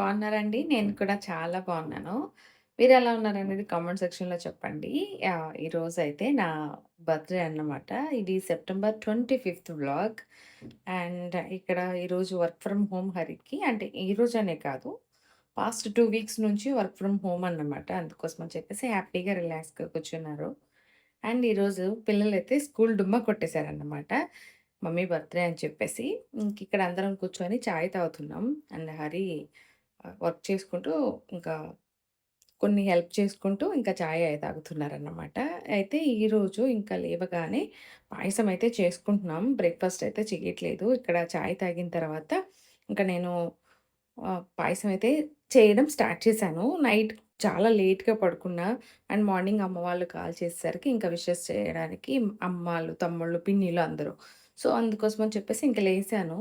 బాగున్నారండి. నేను కూడా చాలా బాగున్నాను. మీరు ఎలా ఉన్నారనేది కామెంట్ సెక్షన్లో చెప్పండి. ఈరోజు అయితే నా బర్త్డే అన్నమాట. ఇది September twenty fifth blog and ఇక్కడ ఈరోజు వర్క్ ఫ్రమ్ హోమ్ హరికి అంటే ఈ రోజు అనే కాదు. పాస్ట్ టూ వీక్స్ నుంచి వర్క్ ఫ్రమ్ హోమ్ అన్నమాట. అందుకోసం అని చెప్పేసి హ్యాపీగా రిలాక్స్గా కూర్చున్నారు. అండ్ ఈరోజు పిల్లలైతే స్కూల్ డుమ్మ కొట్టేశారన్నమాట. మమ్మీ బర్త్డే అని చెప్పేసి. ఇంక ఇక్కడ అందరం కూర్చొని చాయ్ తాగుతున్నాం. అండ్ హరి వర్క్ చేసుకుంటూ ఇంకా కొన్ని హెల్ప్ చేసుకుంటూ ఇంకా చాయ్ అయితే తాగుతున్నారన్నమాట. అయితే ఈరోజు ఇంకా లేవగానే పాయసం అయితే చేసుకుంటున్నాం. బ్రేక్ఫాస్ట్ అయితే చేయట్లేదు. ఇక్కడ చాయ్ తాగిన తర్వాత ఇంకా నేను పాయసం అయితే చేయడం స్టార్ట్ చేశాను. నైట్ చాలా లేట్గా పడుకున్నా అండ్ మార్నింగ్ అమ్మ వాళ్ళు కాల్ చేసేసరికి ఇంకా విషెస్ చేయడానికి అమ్మాలు తమ్ముళ్ళు పిన్నిలు అందరూ. సో అందుకోసం అని చెప్పేసి ఇంకా లేసాను.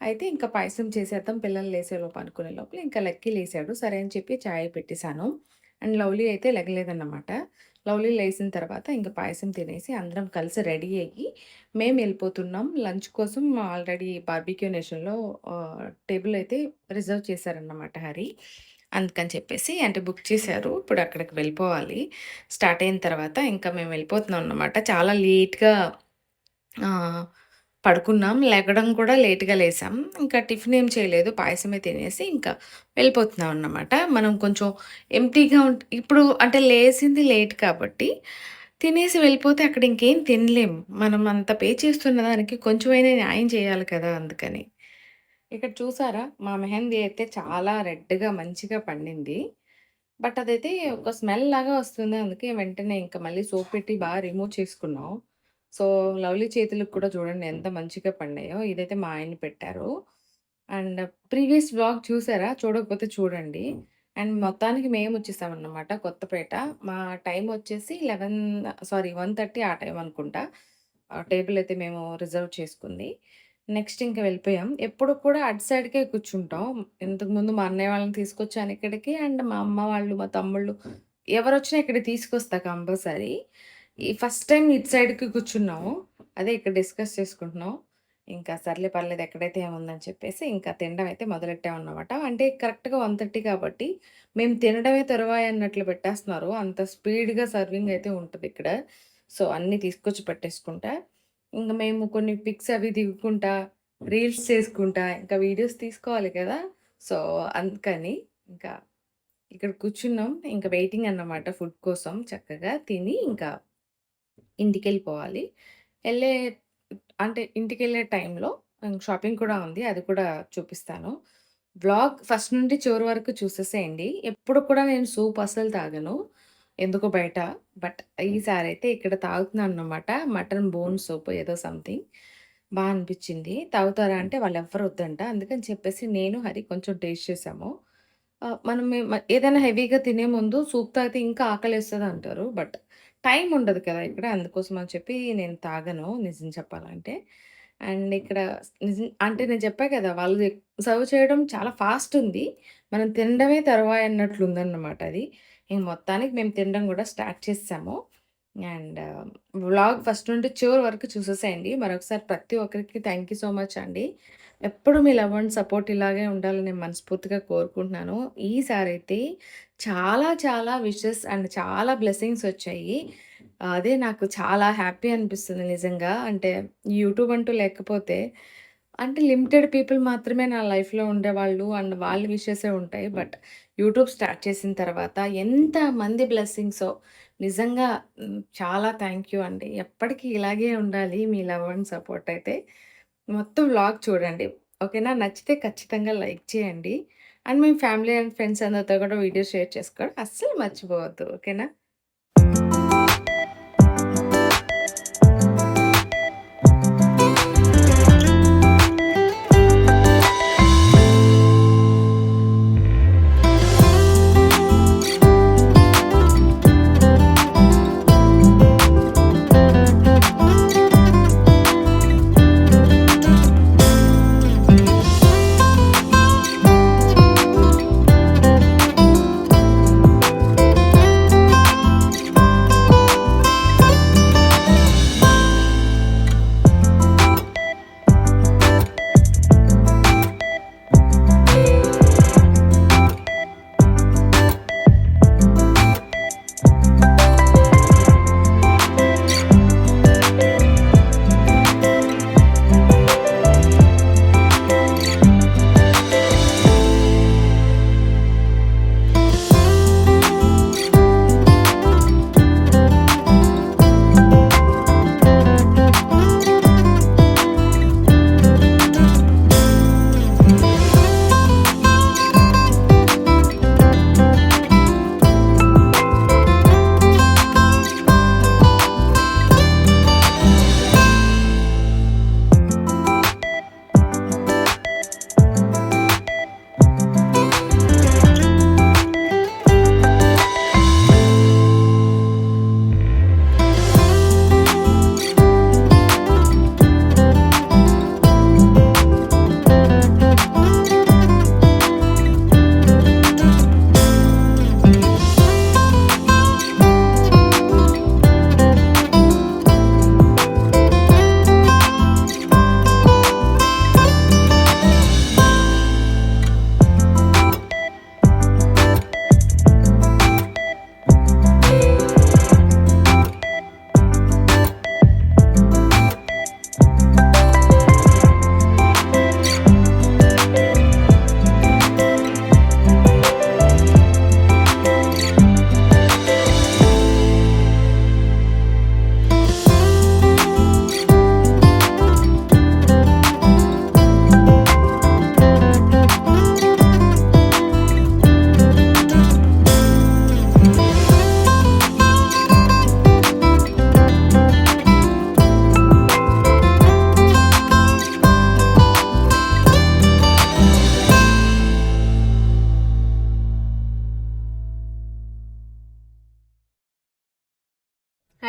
అయితే ఇంకా పాయసం చేసేద్దాం. పిల్లలు లేసే లోపు అనుకునే లోపల ఇంకా లక్కీ లేసాడు. సరే అని చెప్పి చాయ్ పెట్టేశాను. అండ్ లవ్లీ అయితే లెగలేదన్నమాట. లవ్లీ లేసిన తర్వాత ఇంకా పాయసం తినేసి అందరం కలిసి రెడీ అయ్యి మేము వెళ్ళిపోతున్నాం. లంచ్ కోసం ఆల్రెడీ బార్బిక్యూ నేషన్లో టేబుల్ అయితే రిజర్వ్ చేశారన్నమాట హరి. అందుకని చెప్పేసి అంటే బుక్ చేశారు. ఇప్పుడు అక్కడికి వెళ్ళిపోవాలి. స్టార్ట్ అయిన తర్వాత ఇంకా మేము వెళ్ళిపోతున్నాం అన్నమాట. చాలా లేట్గా పడుకున్నాం. లెగడం కూడా లేట్‌గా లేసాం. ఇంకా టిఫిన్ ఏం చేయలేదు. పాయసమే తినేసి ఇంకా వెళ్ళిపోతున్నాం అన్నమాట. మనం కొంచెం ఎంటీగా ఉంట ఇప్పుడు అంటే లేసింది లేట్ కాబట్టి తినేసి వెళ్ళిపోతే అక్కడ ఇంకేం తినలేం. మనం అంత పే చేస్తున్న దానికి కొంచెమైనా న్యాయం చేయాలి కదా! అందుకని. ఇక్కడ చూసారా? మా మెహందీ అయితే చాలా రెడ్‌గా మంచిగా పండింది. బట్ అదైతే ఒక స్మెల్ లాగా వస్తుంది. అందుకే వెంటనే ఇంకా మళ్ళీ సోప్ పెట్టి బాగా రిమూవ్ చేసుకున్నాం. సో, లవ్లీ చేతులకు కూడా చూడండి ఎంత మంచిగా పండాయో. ఇదైతే మా ఆయన పెట్టారు. అండ్ ప్రీవియస్ బ్లాగ్ చూసారా? చూడకపోతే చూడండి. అండ్ మొత్తానికి మేము మేమొచ్చేసామన్నమాట కొత్తపేట. మా టైం వచ్చేసి 11 సారీ 1:30 ఆ టైం అనుకుంటా. టేబుల్ అయితే మేము రిజర్వ్ చేసుకుంది. నెక్స్ట్ ఇంకా వెళ్ళిపోయాం. ఎప్పుడు కూడా అటు సైడ్‌కే కూర్చుంటాం. ఇంతకుముందు మా అన్నయ్య వాళ్ళని తీసుకొచ్చాను ఇక్కడికి. అండ్ మా అమ్మ వాళ్ళు, మా తమ్ముళ్ళు ఎవరు వచ్చినా ఇక్కడ తీసుకొస్తా కంపల్సరీ. ఈ ఫస్ట్ టైం ఇటు సైడ్‌కి కూర్చున్నాము. అదే ఇక్కడ డిస్కస్ చేసుకుంటున్నాం. ఇంకా సర్లే పర్లేదు ఎక్కడైతే ఏముందని చెప్పేసి ఇంకా తినడం అయితే మొదలెట్టామన్నమాట. అంటే కరెక్ట్‌గా 1:30 కాబట్టి మేము తినడమే తరువాయి అన్నట్లు పెట్టేస్తున్నారు. అంత స్పీడ్‌గా సర్వింగ్ అయితే ఉంటుంది ఇక్కడ సో, అన్నీ తీసుకొచ్చి పెట్టేసుకుంటా. ఇంకా మేము కొన్ని పిక్స్ అవి దిగుకుంటా, రీల్స్ చేసుకుంటా, ఇంకా వీడియోస్ తీసుకోవాలి కదా! సో, అందుకని ఇంకా ఇక్కడ కూర్చున్నాం. ఇంకా వెయిటింగ్ అన్నమాట ఫుడ్ కోసం చక్కగా తిని ఇంకా ఇంటికెళ్ళిపోవాలి. ఎళ్ళే అంటే ఇంటికెళ్ళే టైంలో హ్మ్, షాపింగ్ కూడా ఉంది. అది కూడా చూపిస్తాను. వ్లాగ్ ఫస్ట్ నుండి చివరి వరకు చూసేసేయండి. ఎప్పుడు కూడా నేను సూప్ అస్సలు తాగను. ఎందుకో బయట. బట్ ఈసారైతే ఇక్కడ తాగుతున్నానన్నమాట. మటన్ బోన్ సూప్ ఏదో సంథింగ్. బా అనిపిచ్చింది. తాగుతారా అంటే వాళ్ళెవ్వరు వద్దంట. అందుకని చెప్పేసి నేను, హరి కొంచెం టేస్ట్ చేసాము. మనం ఏదైనా హెవీగా తినే ముందు సూప్ తాగితే ఇంకా ఆకలేస్తదంటారు. బట్ టైం ఉండదు కదా! ఇక్కడ. అందుకోసం అని చెప్పి నేను తాగను నిజం చెప్పాలంటే. అండ్ ఇక్కడ నిజం అంటే నేను చెప్పా కదా! వాళ్ళు సర్వ్ చేయడం చాలా ఫాస్ట్ ఉంది. మనం తినడమే తరువాయి అన్నట్లుందన్నమాట అది. ఇంక మొత్తానికి మేము తినడం కూడా స్టార్ట్ చేసేసాము. అండ్ వ్లాగ్ ఫస్ట్ నుండి చివరి వరకు చూసేసేయండి. మరొకసారి ప్రతి ఒక్కరికి థ్యాంక్ యూ సో మచ్ అండి. ఎప్పుడు మీ లవ్ అండ్ సపోర్ట్ ఇలాగే ఉండాలని నేను మనస్ఫూర్తిగా కోరుకుంటున్నాను. ఈసారి అయితే చాలా చాలా విషెస్ అండ్ చాలా బ్లెస్సింగ్స్ వచ్చాయి. అదే నాకు చాలా హ్యాపీ అనిపిస్తుంది నిజంగా. అంటే యూట్యూబ్ అంటూ లేకపోతే అంటే లిమిటెడ్ పీపుల్ మాత్రమే నా లైఫ్‌లో ఉండేవాళ్ళు. అండ్ వాళ్ళ విషెసే ఉంటాయి. బట్ యూట్యూబ్ స్టార్ట్ చేసిన తర్వాత ఎంతమంది బ్లెస్సింగ్సో నిజంగా హ్మ్, చాలా థ్యాంక్ యూ అండి. ఎప్పటికి ఇలాగే ఉండాలి మీ లవ్ అండ్ సపోర్ట్ అయితే. మొత్తం వ్లాగ్ చూడండి. ఓకేనా? నచ్చితే ఖచ్చితంగా లైక్ చేయండి. అండ్ మీ ఫ్యామిలీ అండ్ ఫ్రెండ్స్ అందరితో కూడా వీడియో షేర్ చేసుకోవడం అస్సలు మర్చిపోవద్దు. ఓకేనా?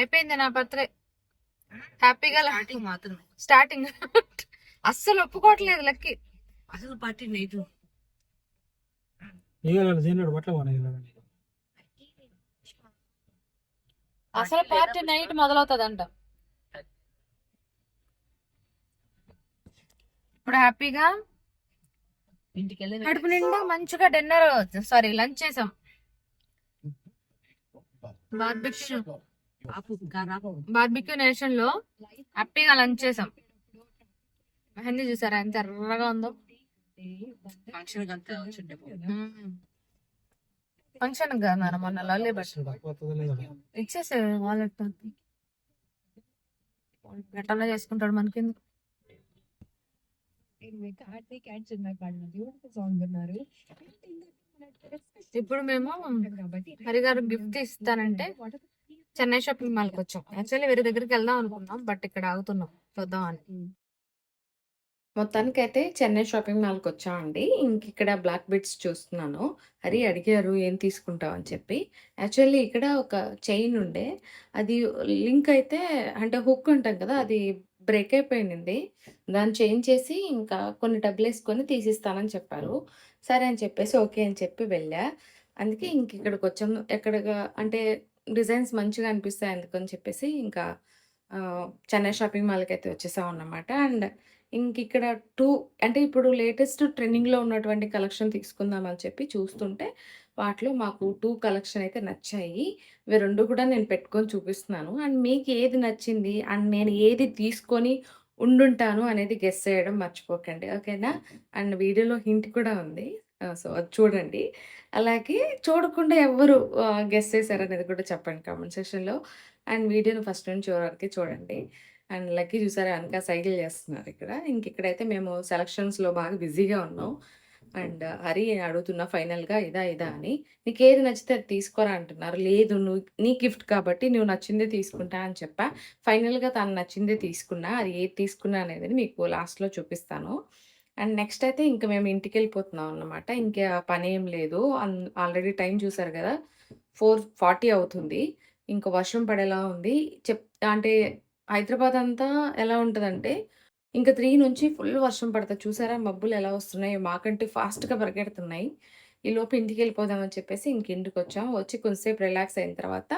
అయిపోయింది నా బర్త్డే. హ్యాపీగా స్టార్టింగ్ మాత్రమే. స్టార్టింగ్ అస్సలు ఒప్పుకోవట్లేదు లక్కి. అసలు పార్టీ కొనేది అసలు పార్టీ నైట్ మొదలవుతుందంట. ఇప్పుడు హ్యాపీగా ఇంటికి వెళ్ళి కడుపు నిండా మంచిగా డిన్నర్ సారీ లంచ్ చేసాం. బార్బిక్యూ. బార్బిక్యూ నేషన్లో హ్యాపీగా లంచ్ చేసాం. మెహందీ చూసారా? ఎంత ఎర్రగా ఉందో. ఫంక్షన్ ఫంక్షన్ కదా మొన్న లాలీ బస్ ఇచ్చేసే వాలెట్ ఎట్లా చేసుకుంటాడు మనకి ఇప్పుడు మేము హరి గారు గిఫ్ట్ ఇస్తానంటే చెన్నై షాపింగ్ మాల్కి వచ్చాం. యాక్చువల్లీ వేరే దగ్గరికి వెళ్దాం అనుకున్నాం బట్ ఇక్కడ ఆగుతున్నాం. చూద్దాం అని. మొత్తానికి అయితే చెన్నై షాపింగ్ మాల్కి వచ్చామండి ఇంక ఇక్కడ బ్లాక్ బిట్స్ చూస్తున్నాను. హరి అడిగారు ఏం తీసుకుంటావు అని చెప్పి. యాక్చువల్లీ ఇక్కడ ఒక చైన్ ఉండే. అది లింక్ అయితే అంటే హుక్ ఉంటాం కదా అది బ్రేక్ అయిపోయింది దాన్ని చేంజ్ చేసి ఇంకా కొన్ని డబ్బులు వేసుకొని తీసిస్తానని చెప్పారు. సరే అని చెప్పేసి ఓకే అని చెప్పి వెళ్ళా. అందుకే ఇంక ఇక్కడికి వచ్చాము. ఎక్కడగా అంటే డిజైన్స్ మంచిగా అనిపిస్తాయి అందుకని చెప్పేసి ఇంకా చెన్నై షాపింగ్ మాల్కి అయితే వచ్చేసాం అన్నమాట. అండ్ ఇంక ఇక్కడ టూ అంటే ఇప్పుడు లేటెస్ట్ ట్రెండింగ్లో ఉన్నటువంటి కలెక్షన్ తీసుకుందామని చెప్పి చూస్తుంటే వాటిలో మాకు టూ కలెక్షన్ అయితే నచ్చాయి. ఇవి రెండు కూడా నేను పెట్టుకొని చూపిస్తున్నాను. అండ్ మీకు ఏది నచ్చింది? అండ్ నేను ఏది తీసుకొని ఉండుంటాను అనేది గెస్ చేయడం మర్చిపోకండి. ఓకేనా? అండ్ వీడియోలో హింట్ కూడా ఉంది. సో అది చూడండి. అలాగే చూడకుండా ఎవరు గెస్ చేశారు అనేది కూడా చెప్పండి కామెంట్ సెక్షన్లో. అండ్ వీడియోని ఫస్ట్ నుంచి వరకు చూడండి. అండ్ లక్కీ చూసారా వెనక సైకిల్ చేస్తున్నారు ఇక్కడ. ఇంక ఇక్కడైతే మేము సెలక్షన్స్లో బాగా బిజీగా ఉన్నాం. అండ్ హరి అడుగుతున్నా ఫైనల్గా ఇదా ఇదా అని. నీకు ఏది నచ్చితే అది తీసుకోరా అంటున్నారు. లేదు నువ్వు నీ గిఫ్ట్ కాబట్టి నువ్వు నచ్చిందే తీసుకుంటా అని చెప్పా. ఫైనల్గా తను నచ్చిందే తీసుకున్నా. అది ఏది తీసుకున్నా అనేది మీకు లాస్ట్లో చూపిస్తాను. అండ్ నెక్స్ట్ అయితే ఇంక మేము ఇంటికి వెళ్ళిపోతున్నాం అన్నమాట. ఇంకా పని ఏం లేదు. ఆల్రెడీ టైం చూసారు కదా ఫోర్ ఫార్టీ అవుతుంది. ఇంకా వర్షం పడేలా ఉంది. చెప్ అంటే హైదరాబాద్ అంతా ఎలా ఉంటుందంటే ఇంకా త్రీ నుంచి ఫుల్ వర్షం పడుతుంది చూసారా? మబ్బులు ఎలా వస్తున్నాయి మాకంటే ఫాస్ట్గా పరిగెడుతున్నాయి. ఈ లోపు ఇంటికి వెళ్ళిపోదామని చెప్పేసి ఇంక ఇంటికి వచ్చాం వచ్చి కొంతసేపు రిలాక్స్ అయిన తర్వాత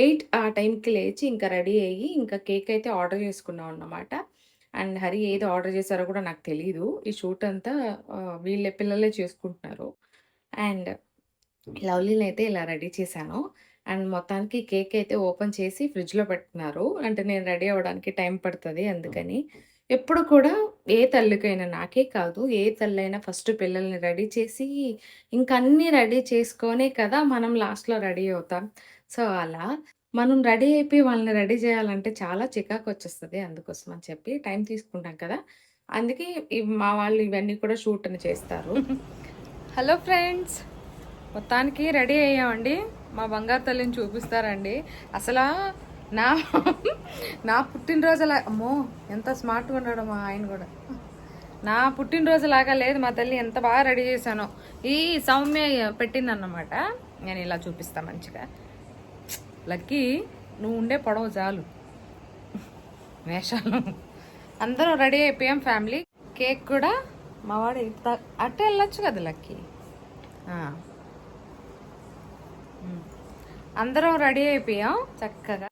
ఎయిట్ ఆ టైంకి లేచి ఇంకా రెడీ అయ్యి ఇంకా కేక్ అయితే ఆర్డర్ చేసుకున్నాం అన్నమాట. అండ్ హరి ఏది ఆర్డర్ చేశారో కూడా నాకు తెలియదు ఈ షూట్ అంతా వీళ్ళ పిల్లలే చేసుకుంటున్నారు. అండ్ లవ్లీని అయితే ఇలా రెడీ చేశాను. అండ్ మొత్తానికి కేక్ అయితే ఓపెన్ చేసి ఫ్రిడ్జ్లో పెట్టుకున్నారు. అంటే నేను రెడీ అవ్వడానికి టైం పడుతుంది అందుకని. ఎప్పుడు కూడా ఏ తల్లికైనా నాకే కాదు ఏ తల్లైనా ఫస్ట్ పిల్లల్ని రెడీ చేసి ఇంక అన్నీ రెడీ చేసుకొనే కదా మనం లాస్ట్లో రెడీ అవుతాం. సో అలా మనం రెడీ అయిపోయి వాళ్ళని రెడీ చేయాలంటే చాలా చికాకు వచ్చేస్తుంది అందుకోసం అని చెప్పి టైం తీసుకుంటాం కదా. అందుకే ఇవి మా వాళ్ళు ఇవన్నీ కూడా షూట్ అని చేస్తారు. హలో ఫ్రెండ్స్ మొత్తానికి రెడీ అయ్యామండి. మా బంగారు తల్లిని చూపిస్తారండి. అసలు నా నా పుట్టినరోజులా అమ్మో ఎంత స్మార్ట్గా ఉన్నాడు మా ఆయన కూడా. నా పుట్టినరోజు లాగా లేదు మా తల్లి ఎంత బాగా రెడీ చేశానో. ఈ సౌమ్య పెట్టిందన్నమాట. నేను ఇలా చూపిస్తా మంచిగా. లక్కీ నువ్వు ఉండే పొడవు చాలు. వేషాలు. అందరం రెడీ అయిపోయాం ఫ్యామిలీ. కేక్ కూడా మా వాడు అట్టే వెళ్ళొచ్చు కదా లక్కీ? అందరం రెడీ అయిపోయాం చక్కగా.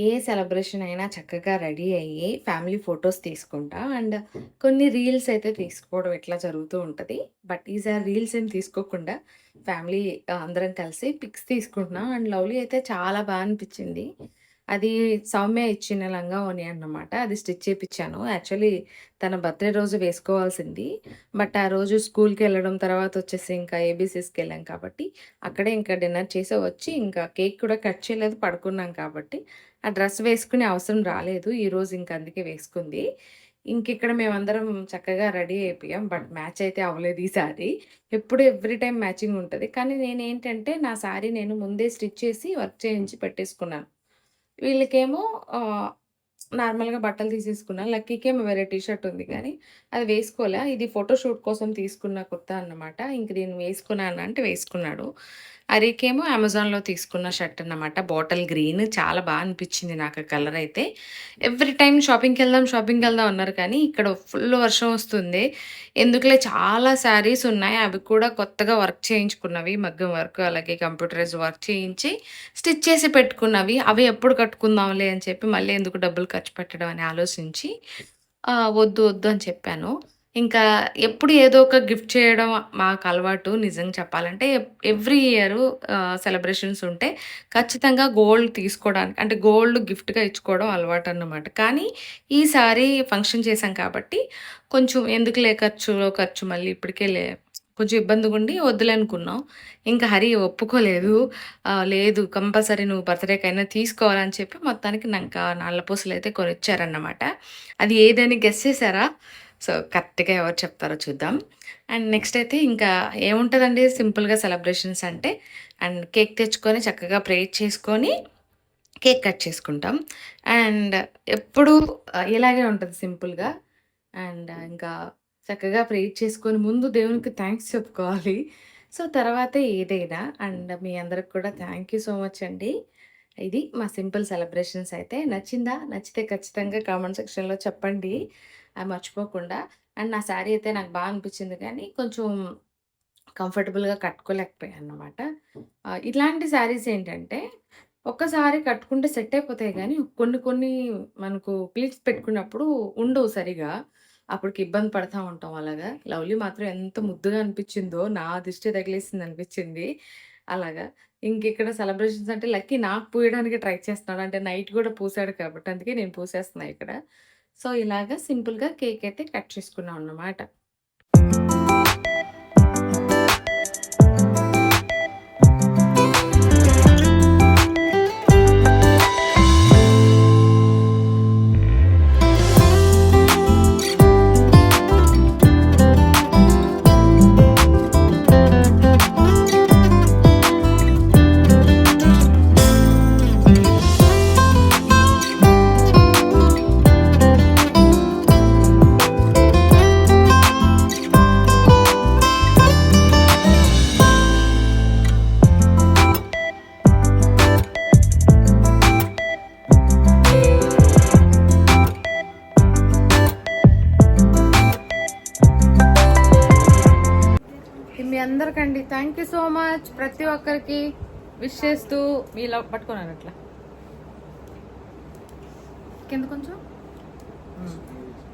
ఏ సెలబ్రేషన్ అయినా చక్కగా రెడీ అయ్యి ఫ్యామిలీ ఫొటోస్ తీసుకుంటా. అండ్ కొన్ని రీల్స్ అయితే తీసుకోవడం ఇట్లా జరుగుతూ ఉంటది. బట్ ఈసారి రీల్స్ ఏం తీసుకోకుండా ఫ్యామిలీ అందరం కలిసి పిక్స్ తీసుకుంటున్నాం. అండ్ లవ్లీ అయితే చాలా బా అనిపిచ్చింది. అది సౌమ్య ఇచ్చిన లంగా ఓణి అన్నమాట. అది స్టిచ్ చేపిచ్చాను. యాక్చువల్లీ తన బర్త్‌డే రోజు వేసుకోవాల్సింది. బట్ ఆ రోజు స్కూల్‌కెళ్ళడం తర్వాత వచ్చేసి ఇంకా ఏబీసీస్‌కెళ్ళాం కాబట్టి అక్కడే ఇంకా డిన్నర్ చేసి వచ్చి ఇంకా కేక్ కూడా కట్ చేయలేదు పడుకున్నాం కాబట్టి ఆ డ్రెస్ వేసుకునే అవసరం రాలేదు. ఈరోజు ఇంక అందుకే వేసుకుంది. ఇంకిక్కడ మేమందరం చక్కగా రెడీ అయిపోయాం. బట్ మ్యాచ్ అయితే అవ్వలేదు ఈసారి. ఎప్పుడు ఎవ్రీ టైం మ్యాచింగ్ ఉంటుంది కానీ నేనేంటంటే నా శారీ నేను ముందే స్టిచ్ చేసి వర్క్ చేయించి పెట్టేసుకున్నాను. వీళ్ళకేమో నార్మల్‌గా బట్టలు తీసేసుకున్నాను లక్కీకేమో వేరే టీషర్ట్ ఉంది కానీ అది వేసుకోలే. ఇది ఫోటోషూట్ కోసం తీసుకున్న కుర్తా అన్నమాట. ఇంక నేను వేసుకున్నాను అంటే వేసుకున్నాడు. అరికేమో అమెజాన్‌లో తీసుకున్న షర్ట్ అన్నమాట. బాటిల్ గ్రీన్ చాలా బాగా అనిపించింది నాకు కలర్ అయితే. ఎవ్రీ టైం షాపింగ్కి వెళ్దాం షాపింగ్కి వెళ్దాం అన్నారు కానీ ఇక్కడ ఫుల్ వర్షం వస్తుంది. ఎందుకులే చాలా శారీస్ ఉన్నాయి. అవి కూడా కొత్తగా వర్క్ చేయించుకున్నవి. మగ్గం వర్క్ అలాగే కంప్యూటరైజ్ వర్క్ చేయించి స్టిచ్ చేసి పెట్టుకున్నవి. అవి ఎప్పుడు కట్టుకుందాంలే అని చెప్పి మళ్ళీ ఎందుకు డబ్బులు ఖర్చు పెట్టడం అని ఆలోచించి వద్దు వద్దు అని చెప్పాను. ఇంకా ఎప్పుడు ఏదో ఒక గిఫ్ట్ చేయడం మాకు అలవాటు నిజంగా చెప్పాలంటే. ఎవ్రీ ఇయర్ సెలబ్రేషన్స్ ఉంటే ఖచ్చితంగా గోల్డ్ తీసుకోవడానికి అంటే గోల్డ్ గిఫ్ట్‌గా ఇచ్చుకోవడం అలవాటు అన్నమాట కానీ ఈసారి ఫంక్షన్ చేశాం కాబట్టి కొంచెం ఎందుకులే ఖర్చులో ఖర్చు మళ్ళీ ఇప్పటికే లే కొంచెం ఇబ్బందిగా ఉండి అనుకున్నాం. ఇంకా హరి ఒప్పుకోలేదు. లేదు కంపల్సరీ నువ్వు బర్త్‌డేకైనా తీసుకోవాలని చెప్పి మొత్తానికి నాకా అయితే కొనిచ్చారన్నమాట. అది ఏదని గెస్ చేశారా సో, కరెక్ట్‌గా ఎవరు చెప్తారో చూద్దాం. అండ్ నెక్స్ట్ అయితే ఇంకా ఏముంటుందండి సింపుల్‌గా సెలబ్రేషన్స్ అంటే అండ్ కేక్ తెచ్చుకొని చక్కగా ప్రేయర్ చేసుకొని కేక్ కట్ చేసుకుంటాం. అండ్ ఎప్పుడూ ఇలాగే ఉంటుంది సింపుల్‌గా. అండ్ ఇంకా చక్కగా ప్రేయర్ చేసుకొని ముందు దేవునికి థ్యాంక్స్ చెప్పుకోవాలి. సో, తర్వాతే ఏదైనా. అండ్ మీ అందరికి కూడా థ్యాంక్ యూ సో మచ్ అండి. ఇది మా సింపుల్ సెలబ్రేషన్స్ అయితే. నచ్చిందా? నచ్చితే ఖచ్చితంగా కామెంట్ సెక్షన్‌లో చెప్పండి. అది మర్చిపోకుండా. అండ్ నా శారీ అయితే నాకు బాగా అనిపించింది కానీ కొంచెం కంఫర్టబుల్‌గా కట్టుకోలేకపోయాను అన్నమాట ఇట్లాంటి శారీస్ ఏంటంటే ఒక్కసారి కట్టుకుంటే సెట్ అయిపోతాయి కానీ కొన్ని కొన్ని మనకు ప్లీట్స్ పెట్టుకున్నప్పుడు ఉండవు సరిగా. అప్పటికి ఇబ్బంది పడతా ఉంటాం అలాగా. లవ్లీ మాత్రం ఎంత ముద్దుగా అనిపించిందో నా దిష్టి తగిలేసింది అనిపించింది అలాగా. ఇంక ఇక్కడ సెలబ్రేషన్స్ అంటే లక్కీ నాకు పూయడానికి ట్రై చేస్తున్నాడు. అంటే నైట్ కూడా పూసాడు కాబట్టి అందుకే నేను పూసేస్తున్నా ఇక్కడ. సో, ఇలాగా సింపుల్‌గా కేక్ అయితే కట్ చేసుకున్నాం అన్నమాట. ప్రతి ఒక్కరికి విష్ చేస్తూ మీ లవ్ పట్టుకున్నాను అట్లా. కింద కొంచెం.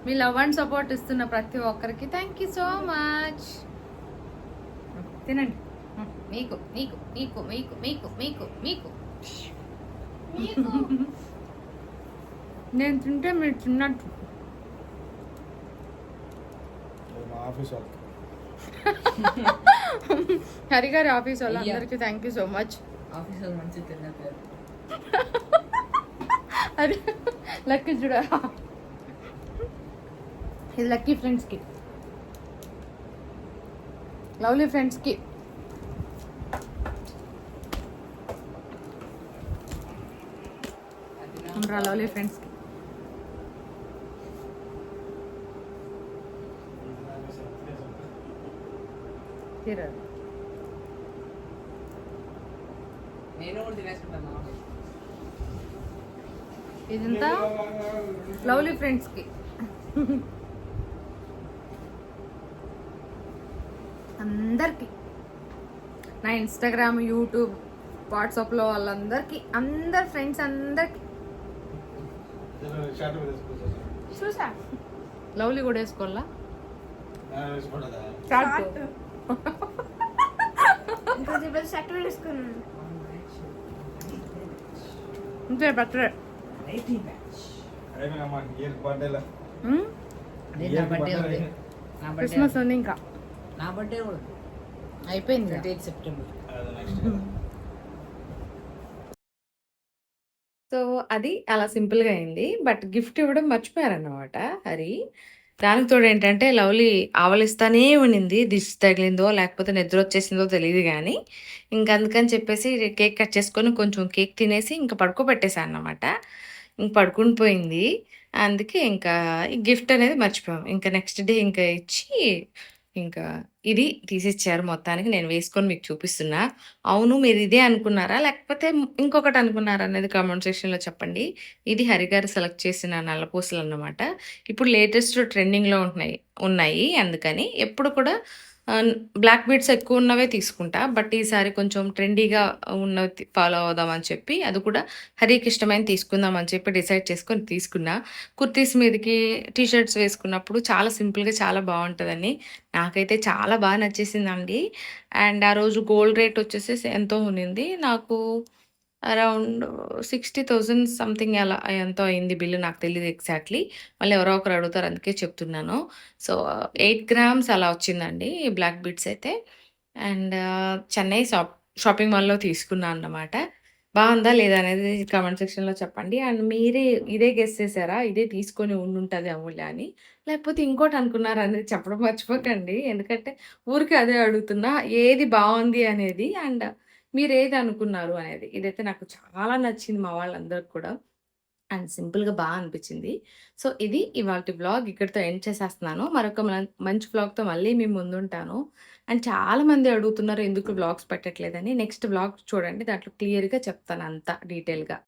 మీ లవ్ అండ్ సపోర్ట్ ఇస్తున్న ప్రతి ఒక్కరికి థ్యాంక్ యూ సో మచ్. తినండి. మీకు మీకు మీకు మీకు మీకు మీకు మీకు. నేను తింటే మీరు తిన్నట్టు. ఆఫీస్ వాళ్ళకి. హరి గారి ఆఫీస్ అయ్యా. వాళ్ళందరికీ థ్యాంక్ యూ సో మచ్. ఆఫీసులో మంచి తిన్నారు అరే లక్కీ చూడ ఇది లక్కీ ఫ్రెండ్స్కి లవ్లీ ఫ్రెండ్స్కి రా లవ్లీ ఫ్రెండ్స్కి తీరా నేను కూడా తినేసుకుంటాను ఇదంతా లవ్లీ ఫ్రెండ్స్కి అందరికి. నా ఇన్స్టాగ్రామ్ యూట్యూబ్ వాట్సాప్లో వాళ్ళందరికీ అందరు ఫ్రెండ్స్ అందరికి. చూసా. లవ్లీ కూడా వేసుకోవాలా? అంతే బర్త్డే క్రిస్మస్ ఉంది ఇంకా. నా బర్త్డే కూడా అయిపోయింది ఎయిత్ సెప్టెంబర్. సో అది అలా సింపుల్గా అయింది. బట్ గిఫ్ట్ ఇవ్వడం మర్చిపోయారన్నమాట హరి. దానికి తోడు ఏంటంటే లవ్లీ ఆవలిస్తానే ఉండింది దిష్ తగిలిందో లేకపోతే నిద్ర వచ్చేసిందో తెలియదు కానీ ఇంక అందుకని చెప్పేసి కేక్ కట్ చేసుకొని కొంచెం కేక్ తినేసి ఇంకా పడుకోబెట్టేశాను అన్నమాట ఇంక పడుకుని పోయింది. అందుకే ఇంకా ఈ గిఫ్ట్ అనేది మర్చిపోయాం. ఇంకా నెక్స్ట్ డే ఇంకా ఇచ్చి ఇంకా ఇది తీసిచ్చారు మొత్తానికి నేను వేసుకొని మీకు చూపిస్తున్నా. అవును మీరు ఇదే అనుకున్నారా? లేకపోతే ఇంకొకటి అనుకున్నారా అనేది కామెంట్ సెక్షన్లో చెప్పండి. ఇది హరిగారు సెలెక్ట్ చేసిన నల్లపూసలు అన్నమాట. ఇప్పుడు లేటెస్ట్ ట్రెండింగ్లో ఉంటున్నాయి ఉన్నాయి అందుకని. ఎప్పుడు కూడా బ్లాక్ బీడ్స్ ఎక్కువ ఉన్నవే తీసుకుంటా బట్ ఈసారి కొంచెం ట్రెండీగా ఉన్నవి ఫాలో అవుదామని చెప్పి అది కూడా హరికి ఇష్టమైన తీసుకుందాం అని చెప్పి డిసైడ్ చేసుకొని తీసుకున్నా. కుర్తీస్ మీదకి టీషర్ట్స్ వేసుకున్నప్పుడు చాలా సింపుల్గా చాలా బాగుంటుందని నాకైతే చాలా బాగా నచ్చేసిందండి. అండ్ ఆ రోజు గోల్డ్ రేట్ వచ్చేసి ఎంతో ఉన్నింది. నాకు అరౌండ్ సిక్స్టీ థౌజండ్ సంథింగ్ అలా ఎంతో అయింది బిల్లు నాకు తెలియదు ఎగ్జాక్ట్లీ. మళ్ళీ ఎవరో ఒకరు అడుగుతారు అందుకే చెప్తున్నాను. సో ఎయిట్ గ్రామ్స్ అలా వచ్చిందండి బ్లాక్ బీట్స్ అయితే. అండ్ చెన్నై షాప్ షాపింగ్ మాల్లో తీసుకున్నాను అన్నమాట. బాగుందా లేదా అనేది కామెంట్ సెక్షన్లో చెప్పండి. అండ్ మీరే ఇదే గెస్ చేశారా? ఇదే తీసుకొని ఉండుంటుంది అమూల్య అని. లేకపోతే ఇంకోటి అనుకున్నారా అనేది చెప్పడం మర్చిపోకండి. ఎందుకంటే ఊరికి అదే అడుగుతున్నా ఏది బాగుంది అనేది. అండ్ మీరు ఏది అనుకున్నారు అనేది? ఇదైతే నాకు చాలా నచ్చింది మా వాళ్ళందరికి కూడా. అండ్ సింపుల్గా బాగా అనిపించింది. సో ఇది ఇవాళ బ్లాగ్ ఇక్కడితో ఎండ్ చేసేస్తున్నాను. మరొక మంచి బ్లాగ్తో మళ్ళీ మేము ముందుంటాను. అండ్ చాలా మంది అడుగుతున్నారు ఎందుకు బ్లాగ్స్ పెట్టట్లేదని. నెక్స్ట్ బ్లాగ్ చూడండి దాంట్లో క్లియర్గా చెప్తాను అంతా డీటెయిల్గా.